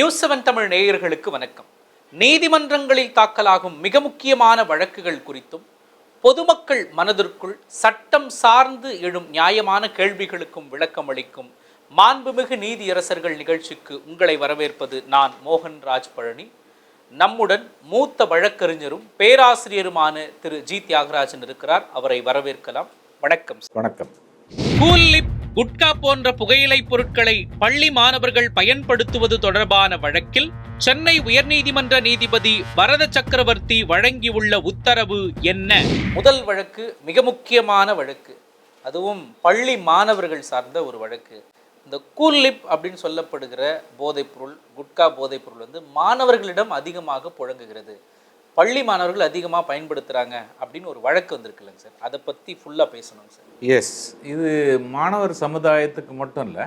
News seven Tamil நேயர்களுக்கு வணக்கம். நீதிமன்றங்களில் தாக்கலாகும் மிக முக்கியமான வழக்குகள் குறித்தும் பொதுமக்கள் மனதிற்குள் சட்டம் சார்ந்து எழும் நியாயமான கேள்விகளுக்கும் விளக்கம் அளிக்கும் மாண்புமிகு நீதியரசர்கள் நிகழ்ச்சிக்கு உங்களை வரவேற்பது நான் மோகன் ராஜ் பழனி நம்முடன் மூத்த வழக்கறிஞரும் பேராசிரியருமான திரு ஜி தியாகராஜன் இருக்கிறார். அவரை வரவேற்கலாம். வணக்கம் வணக்கம். கூல் லிப் குட்கா போன்ற புகையிலைப் பொருட்களை பள்ளி மாணவர்கள் பயன்படுத்துவது தொடர்பான வழக்கில் சென்னை உயர்நீதிமன்ற நீதிபதி வரத சக்கரவர்த்தி வழங்கியுள்ள உத்தரவு என்ன? முதல் வழக்கு மிக முக்கியமான வழக்கு. அதுவும் பள்ளி மாணவர்கள் சார்ந்த ஒரு வழக்கு. இந்த கூல்லிப் அப்படின்னு சொல்லப்படுகிற போதைப்பொருள் குட்கா போதைப்பொருள் வந்து மாணவர்களிடம் அதிகமாக புழங்குகிறது. பள்ளி மாணவர்கள் அதிகமாக பயன்படுத்துகிறாங்க அப்படின்னு ஒரு வழக்கு வந்திருக்குல்லங்க சார். அதை பற்றி ஃபுல்லாக பேசணுங்க சார். எஸ் இது மாணவர் சமுதாயத்துக்கு மட்டும் இல்லை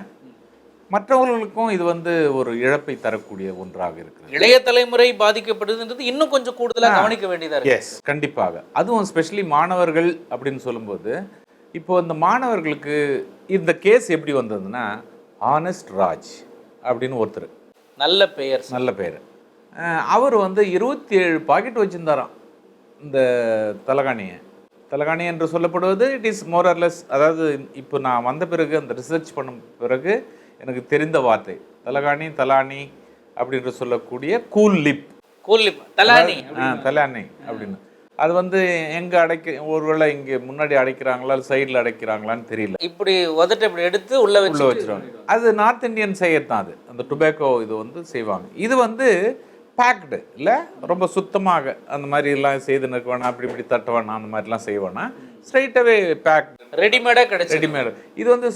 மற்றவர்களுக்கும் இது வந்து ஒரு இழப்பை தரக்கூடிய ஒன்றாக இருக்கிறது. இளைய தலைமுறை பாதிக்கப்படுதுன்றது இன்னும் கொஞ்சம் கூடுதலாக கவனிக்க வேண்டியதா இருக்கு. எஸ் கண்டிப்பாக. அதுவும் ஸ்பெஷலி மாணவர்கள் அப்படின்னு சொல்லும்போது இப்போ இந்த மாணவர்களுக்கு இந்த கேஸ் எப்படி வந்ததுன்னா ஆனஸ்ட் ராஜ் அப்படின்னு ஒருத்தர். நல்ல பெயர் நல்ல பேர் அவர் வந்து இருபத்தி ஏழு பாக்கெட் வச்சுருந்தாராம். இந்த தலகாணியை. தலகாணி என்று சொல்லப்படுவது இட் இஸ் மோரர்லெஸ் அதாவது இப்போ நான் வந்த பிறகு அந்த ரிசர்ச் பண்ண பிறகு எனக்கு தெரிந்த வார்த்தை. தலகாணி தலானி அப்படின்று சொல்லக்கூடிய கூல் லிப் கூலி தலானி தலானி அப்படின்னு. அது வந்து எங்கே அடைக்க ஒருவேளை இங்கே முன்னாடி அடைக்கிறாங்களா சைடில் அடைக்கிறாங்களான்னு தெரியல. இப்படி உதட்ட இப்படி எடுத்து உள்ள உள்ள வச்சு வச்சிருவாங்க. அது நார்த் இந்தியன் செய்யறது தான் அது. அந்த டுபேக்கோ இது வந்து செய்வாங்க. இது வந்து பேக்டு இல்லை ரொம்ப சுத்தமாக அந்த மாதிரி எல்லாம் செய்து நிற்க வேணாம் அப்படி இப்படி தட்ட வேணாம் அந்த மாதிரிலாம் செய்ய வேணாம் ஸ்ட்ரைட்டாகவே பேக் ரெடிமேடா கிடைச்சது ரெடிமேடு இது வந்து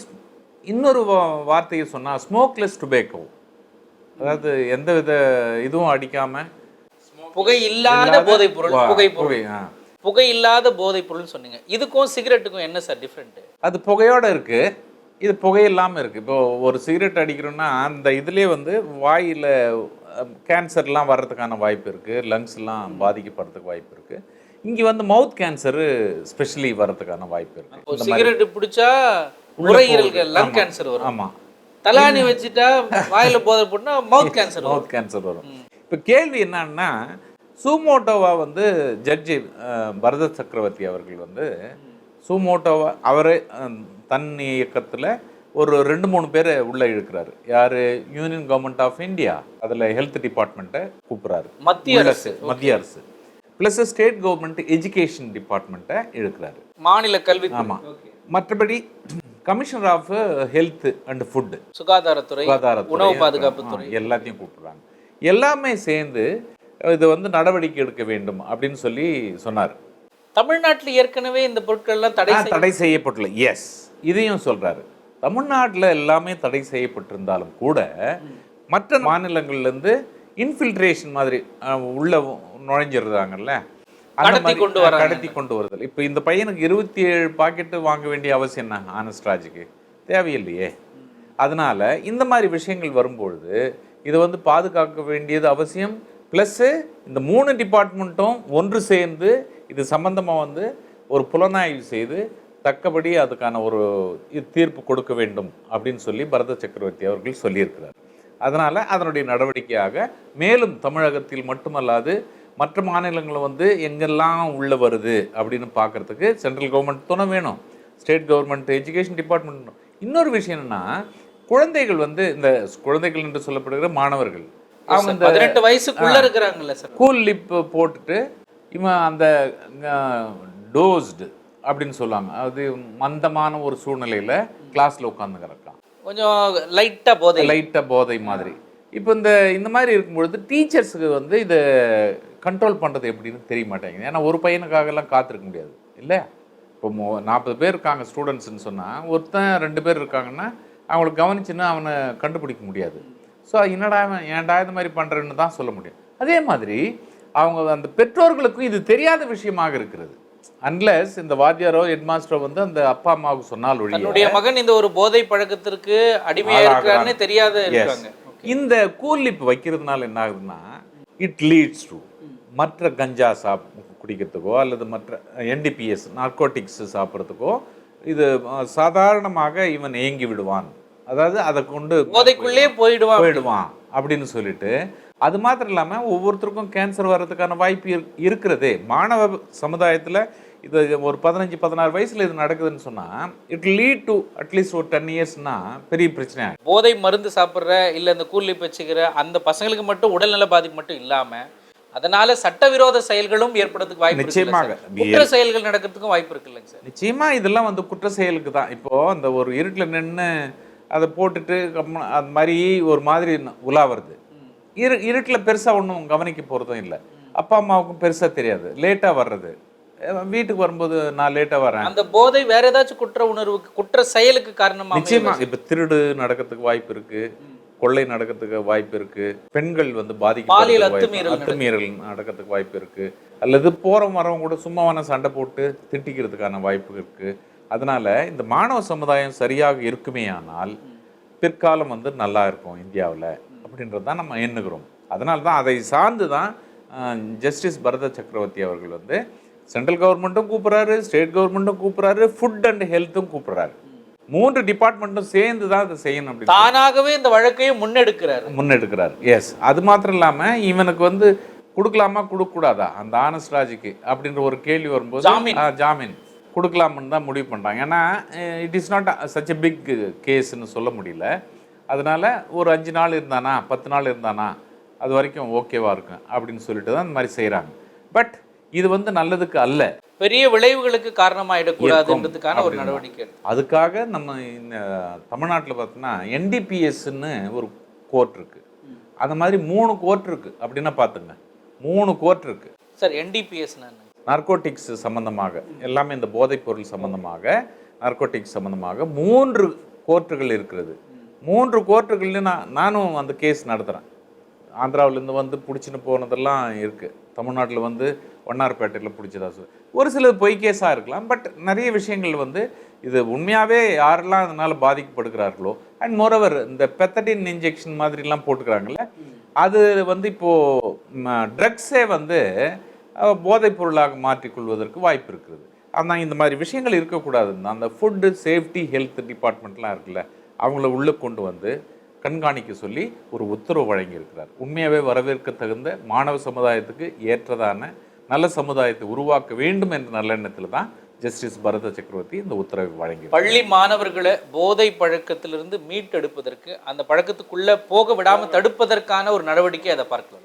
இன்னொரு வார்த்தையை சொன்னால் ஸ்மோக்லெஸ் டுபேக்கோ அதாவது எந்த வித இதுவும் அடிக்காமல் புகை இல்லாத போதைப் பொருள் புகை புகை ஆ. புகை இல்லாத போதைப் பொருள்னு சொன்னீங்க. இதுக்கும் சிகரெட்டுக்கும் என்ன சார் டிஃப்ரெண்ட் அது புகையோட இருக்கு. இது புகை இல்லாமல் இருக்கு. இப்போ ஒரு சிகரெட் அடிக்கிறோம்னா அந்த இதுலேயே வந்து வாயில் கேன்சர்லாம் வர்றதுக்கான வாய்ப்பு இருக்கு. லங்ஸ்லாம் பாதிக்கப்படுறதுக்கு வாய்ப்பு இருக்கு. இங்கே வந்து மவுத் கேன்சரு ஸ்பெஷலி வர்றதுக்கான வாய்ப்பு இருக்கு. ஒரு சிகரெட் பிடிச்சா நுரையீரலுக்கு லங் கேன்சர் வரும். ஆமாம் தலானி வச்சுட்டா வாயில போதை போட்டுனா மவுத் கேன்சர் மவுத் கேன்சர் வரும். இப்போ கேள்வி என்னன்னா சூமோட்டோவா வந்து ஜட்ஜி பரத சக்கரவர்த்தி அவர்கள் வந்து சூமோட்டோவா அவரே தன் இயக்கத்தில் ஒரு ரெண்டு மூணு பேரை உள்ளே இழுக்கிறாரு. யார்? யூனியன் கவர்மெண்ட் ஆஃப் இந்தியா அதில் ஹெல்த் டிபார்ட்மெண்ட்டை கூப்பிட்றாரு. மத்திய அரசு. மத்திய அரசு. ப்ளஸ் ஸ்டேட் கவர்மெண்ட் எஜுகேஷன் டிபார்ட்மெண்ட்டை இழுக்கிறாரு. மாநில கல்வி ஆமாம் மற்றபடி commissioner of health and food சுகாதாரத்துறை சுகாதாரத்துறை, உணவு பாதுகாப்புத்துறை. ஆ, எல்லாத்தையும் கூப்பிடுறாங்க. எல்லாமே சேர்ந்து இது வந்து நடவடிக்கை எடுக்க வேண்டும் அப்படின்னு சொல்லி சொன்னார். தமிழ்நாட்டுல ஏற்கனவே இந்த பொருட்கள் எல்லாம் தடை தடை செய்யப்பட்டுள்ள எஸ் இதையும் சொல்றாரு. தமிழ்நாட்டில் எல்லாமே தடை செய்யப்பட்டிருந்தாலும் கூட மற்ற மாநிலங்கள்லேருந்து இன்ஃபில்ட்ரேஷன் மாதிரி உள்ள நுழைஞ்சிடுறாங்கல்ல? கொண்டு வராங்க. கடத்தி கொண்டு வருதல். இப்போ இந்த பையனுக்கு இருபத்தி ஏழு பாக்கெட்டு வாங்க வேண்டிய அவசியம் என்ன? ஆனஸ்ட்ராஜுக்கு தேவையில்லையே. அதனால இந்த மாதிரி விஷயங்கள் வரும்பொழுது இதை வந்து பாதுகாக்க வேண்டியது அவசியம். ப்ளஸ்ஸு இந்த மூணு டிபார்ட்மெண்ட்டும் ஒன்று சேர்ந்து இது சம்பந்தமாக வந்து ஒரு புலனாய்வு செய்து தக்கபடி அதுக்கான ஒரு தீர்ப்பு கொடுக்க வேண்டும் அப்படின்னு சொல்லி பரத சக்கரவர்த்தி அவர்கள் சொல்லியிருக்கிறார். அதனால் அதனுடைய நடவடிக்கையாக மேலும் தமிழகத்தில் மட்டுமல்லாது மற்ற மாநிலங்களும் வந்து எங்கெல்லாம் உள்ள வருது அப்படின்னு பார்க்கறதுக்கு சென்ட்ரல் கவர்மெண்ட் துணை வேணும். ஸ்டேட் கவர்மெண்ட் எஜுகேஷன் டிபார்ட்மெண்ட் இன்னொரு விஷயம் என்னன்னா குழந்தைகள் வந்து இந்த குழந்தைகள் என்று சொல்லப்படுகிற மாணவர்கள் அவங்க இந்த பதினெட்டு வயசுக்குள்ள இருக்கிறாங்கல்ல சார். கூல் லிப் போட்டுட்டு இவன் அந்த டோஸ்டு அப்படின்னு சொல்லுவாங்க அது மந்தமான ஒரு சூழ்நிலையில கிளாஸ்ல உட்காந்து கொஞ்சம் லைட்டா போதை. லைட்டாக போதை மாதிரி. இப்போ இந்த இந்த மாதிரி இருக்கும்பொழுது டீச்சர்ஸுக்கு வந்து இதை கண்ட்ரோல் பண்ணுறது எப்படின்னு தெரிய மாட்டேங்குது. ஏன்னா ஒரு பையனுக்காகலாம் காத்திருக்க முடியாது. இல்லை? இப்போ மோ நாற்பது பேர் இருக்காங்க ஸ்டூடெண்ட்ஸ்னு சொன்னால் ஒருத்தன் ரெண்டு பேர் இருக்காங்கன்னா அவங்களுக்கு கவனிச்சுன்னா அவனை கண்டுபிடிக்க முடியாது. ஸோ என்னடா அவன் ஏன்டா இந்த மாதிரி பண்ணுறேன்னு தான் சொல்ல முடியும். அதே மாதிரி அவங்க அந்த பெற்றோர்களுக்கும் இது தெரியாத விஷயமாக இருக்கிறது. அன்லெஸ் இந்த வாத்தியாரோ ஹெட்மாஸ்டரோ வந்து அந்த அப்பா அம்மாவுக்கு சொன்னால் ஒழிய தன்னுடைய மகன் இந்த ஒரு போதை பழக்கத்திற்கு அடிமையா இருக்கிறான்னு தெரியாத இந்த கூலிப் வைக்கிறதுனால என்ன ஆகுதுன்னா இட் லீட்ஸ் டு மற்ற கஞ்சா சாப் குடிக்கிறதுக்கோ அல்லது மற்ற என்டிபிஎஸ் நார்கோட்டிக்ஸ் சாப்பிட்றதுக்கோ இது சாதாரணமாக இவன் ஏங்கி விடுவான். அதாவது அதை கொண்டு போதைக்குள்ளே போயிடுவான். போயிடுவான் அப்படின்னு சொல்லிட்டு அது மாத்திரம் இல்லாமல் ஒவ்வொருத்தருக்கும் கேன்சர் வர்றதுக்கான வாய்ப்பு இரு- இருக்கிறதே. மாணவ சமுதாயத்தில் இது ஒரு பதினஞ்சு பதினாறு வயசில் இது நடக்குதுன்னு சொன்னால் it lead to at least ஒரு டென் இயர்ஸ்னா பெரிய பிரச்சனை போதை மருந்து சாப்பிட்ற இல்லை இந்த கூலிப் வச்சுக்கிற அந்த பசங்களுக்கு மட்டும் உடல்நல பாதிப்பு மட்டும் இல்லாம அதனால சட்டவிரோத செயல்களும் ஏற்படுறதுக்கு வாய்ப்பு நிச்சயமாக. குற்ற செயல்கள் நடக்கிறதுக்கும் வாய்ப்பு இருக்குல்லங்க சார். நிச்சயமா இதெல்லாம் வந்து குற்ற செயலுக்கு தான். இப்போ அந்த ஒரு இருட்டில் நின்று அதை போட்டுட்டு அது மாதிரி ஒரு மாதிரி உலா வருது. இரு இருட்டில் பெருசாக ஒன்றும் கவனிக்க போகிறதும் இல்லை. அப்பா அம்மாவுக்கும் பெருசாக தெரியாது. லேட்டாக வர்றது. வீட்டுக்கு வரும்போது நான் லேட்டாக வரேன். அந்த போதை வேற ஏதாச்சும் குற்ற உணர்வுக்கு குற்ற செயலுக்கு காரணமா நிச்சயமா. இப்போ திருடு நடக்கிறதுக்கு வாய்ப்பு இருக்கு. கொள்ளை நடக்கிறதுக்கு வாய்ப்பு இருக்கு. பெண்கள் வந்து பாதிக்க அத்துமீறல் அத்துமீறல் நடக்கிறதுக்கு வாய்ப்பு இருக்கு. அல்லது போற வரவங்க கூட சும்மாவான சண்டை போட்டு திட்டிக்கிறதுக்கான வாய்ப்பு இருக்கு. அதனால இந்த மாணவ சமுதாயம் சரியாக இருக்குமே ஆனால் பிற்காலம் வந்து நல்லா இருக்கும் இந்தியாவில் அப்படின்றது தான் நம்ம எண்ணுகிறோம். அதனால தான் அதை சார்ந்து தான் ஜஸ்டிஸ் பரத சக்கரவர்த்தி அவர்கள் வந்து சென்ட்ரல் கவர்மெண்ட்டும் கூப்பிட்றாரு ஸ்டேட் கவர்மெண்ட்டும் கூப்பிட்றாரு ஃபுட் அண்ட் ஹெல்த்தும் கூப்பிட்றாரு. மூன்று டிபார்ட்மெண்ட்டும் சேர்ந்து தான் அதை செய்யணும் அப்படி தானாகவே இந்த வழக்கையும் முன்னெடுக்கிறாரு. முன்னெடுக்கிறார். எஸ் அது மாத்திரம் இல்லாமல் இவனுக்கு வந்து கொடுக்கலாமா கொடுக்கக்கூடாதா? அந்த ஆனஸ்ட் ராஜுக்கு அப்படின்ற ஒரு கேள்வி வரும்போது ஜாமீன். ஜாமீன். கொடுக்கலாம்னு தான் முடிவு பண்ணுறாங்க ஏன்னா it is not such a big கேஸ்ன்னு சொல்ல முடியல. அதனால ஒரு அஞ்சு நாள் இருந்தானா பத்து நாள் இருந்தானா அது வரைக்கும் ஓகேவா இருக்கும் அப்படின்னு சொல்லிட்டு தான் இந்த மாதிரி செய்கிறாங்க பட் இது வந்து நல்லதுக்கு அல்ல. பெரிய விளைவுகளுக்கு காரணமாயிடக்கூடாதுன்றதுக்கான ஒரு. நடவடிக்கை அதுக்காக நம்ம இந்த தமிழ்நாட்டில் பார்த்தோன்னா என்டிபிஎஸ்ன்னு ஒரு கோர்ட் இருக்கு. அந்த மாதிரி மூணு கோர்ட் இருக்கு. அப்படின்னா பார்த்துங்க மூணு கோர்ட் இருக்கு. சார் என்டிபிஎஸ் நார்கோட்டிக்ஸ் சம்பந்தமாக எல்லாமே இந்த போதைப் பொருள் சம்பந்தமாக நார்கோட்டிக்ஸ் சம்பந்தமாக மூன்று கோர்ட்டுகள் இருக்கிறது. மூன்று கோர்ட்டுகள்லையும் நான் நானும் அந்த கேஸ் நடத்துகிறேன் ஆந்திராவிலேருந்து வந்து பிடிச்சின்னு போனதெல்லாம் இருக்குது தமிழ்நாட்டில் வந்து ஒன்னார்பேட்டையில் பிடிச்சதா சொல்லி. ஒரு சில பொய் கேஸாக இருக்கலாம் பட் நிறைய விஷயங்கள் வந்து இது உண்மையாகவே யாரெல்லாம் அதனால் பாதிக்கப்படுகிறார்களோ அண்ட் மோரோவர் இந்த பெத்தடின் இன்ஜெக்ஷன் மாதிரிலாம் போட்டுக்கிறாங்கல்ல அது வந்து இப்போது ட்ரக்ஸே வந்து போதைப் பொருளாக மாற்றிக்கொள்வதற்கு வாய்ப்பு இருக்கிறது ஆனால் இந்த மாதிரி விஷயங்கள் இருக்கக்கூடாதுன்னு அந்த ஃபுட்டு சேஃப்டி ஹெல்த் டிபார்ட்மெண்ட்லாம் இருக்குல்ல அவங்கள உள்ளே கொண்டு வந்து கண்காணிக்க சொல்லி ஒரு உத்தரவு வழங்கியிருக்கிறார். உண்மையாகவே வரவேற்க தகுந்த மாணவ சமுதாயத்துக்கு ஏற்றதான நல்ல சமுதாயத்தை உருவாக்க வேண்டும் என்ற நல்லெண்ணத்தில் தான் ஜஸ்டிஸ் பரத சக்கரவர்த்தி இந்த உத்தரவை வழங்கி பள்ளி மாணவர்களை போதை பழக்கத்திலிருந்து மீட்டெடுப்பதற்கு அந்த பழக்கத்துக்குள்ளே போக விடாமல் தடுப்பதற்கான ஒரு நடவடிக்கை அதை பார்க்கலாம்.